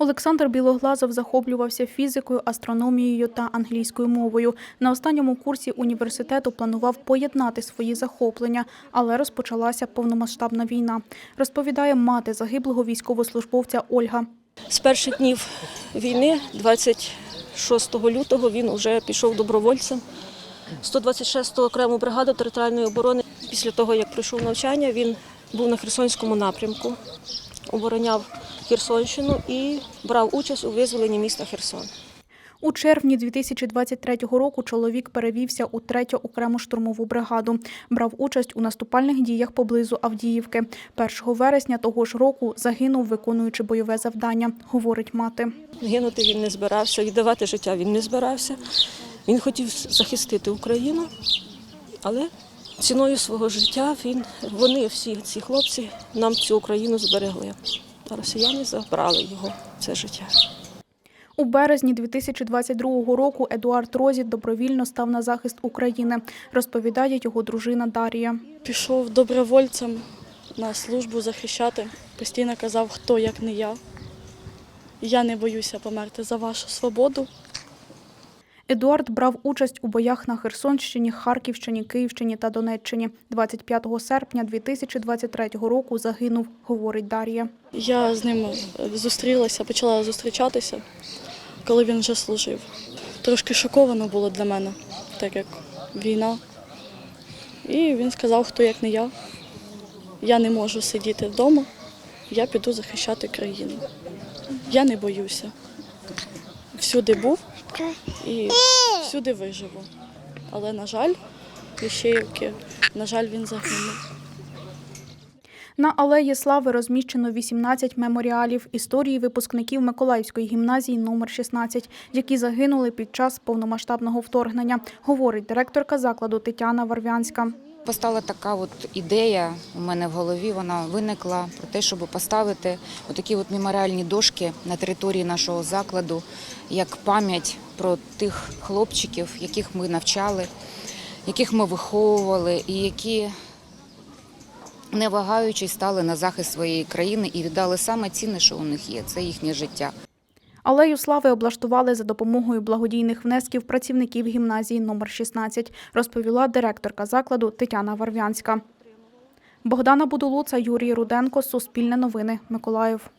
Олександр Білоглазов захоплювався фізикою, астрономією та англійською мовою. На останньому курсі університету планував поєднати свої захоплення, але розпочалася повномасштабна війна. Розповідає мати загиблого військовослужбовця Ольга. З перших днів війни, 26 лютого, він вже пішов добровольцем 126-ту окрему бригаду територіальної оборони. Після того, як пройшов навчання, він був на Херсонському напрямку, обороняв Херсонщину і брав участь у визволенні міста Херсон. У червні 2023 року чоловік перевівся у третю окрему штурмову бригаду. Брав участь у наступальних діях поблизу Авдіївки. 1 вересня того ж року загинув, виконуючи бойове завдання, говорить мати. Гинути він не збирався, віддавати життя він не збирався. Він хотів захистити Україну, але ціною свого життя він, вони, всі ці хлопці, нам цю Україну зберегли. А росіяни забрали його це життя. У березні 2022 року Едуард Розі добровільно став на захист України, розповідає його дружина Дарія. Пішов добровольцем на службу захищати. Постійно казав, хто як не я. Я не боюся померти за вашу свободу. Едуард брав участь у боях на Херсонщині, Харківщині, Київщині та Донеччині. 25 серпня 2023 року загинув, говорить Дар'я. Я з ним зустрілася, почала зустрічатися, коли він вже служив. Трошки шоковано було для мене, так як війна. І він сказав, хто як не я. Я не можу сидіти вдома, я піду захищати країну. Я не боюся. Всюди був і всюди виживу. Але, на жаль, Ліщеївки, на жаль, він загинув. На алеї Слави розміщено 18 меморіалів історії випускників Миколаївської гімназії номер 16, які загинули під час повномасштабного вторгнення, говорить директорка закладу Тетяна Варвянська. Постала така от ідея у мене в голові. Вона виникла про те, щоб поставити такі от меморіальні дошки на території нашого закладу як пам'ять про тих хлопчиків, яких ми навчали, яких ми виховували, і які, не вагаючись, стали на захист своєї країни і віддали саме цінне, що у них є це їхнє життя. Алею Слави облаштували за допомогою благодійних внесків працівників гімназії номер 16, розповіла директорка закладу Тетяна Варвянська. Богдана Будулуца, Юрій Руденко, Суспільне новини, Миколаїв.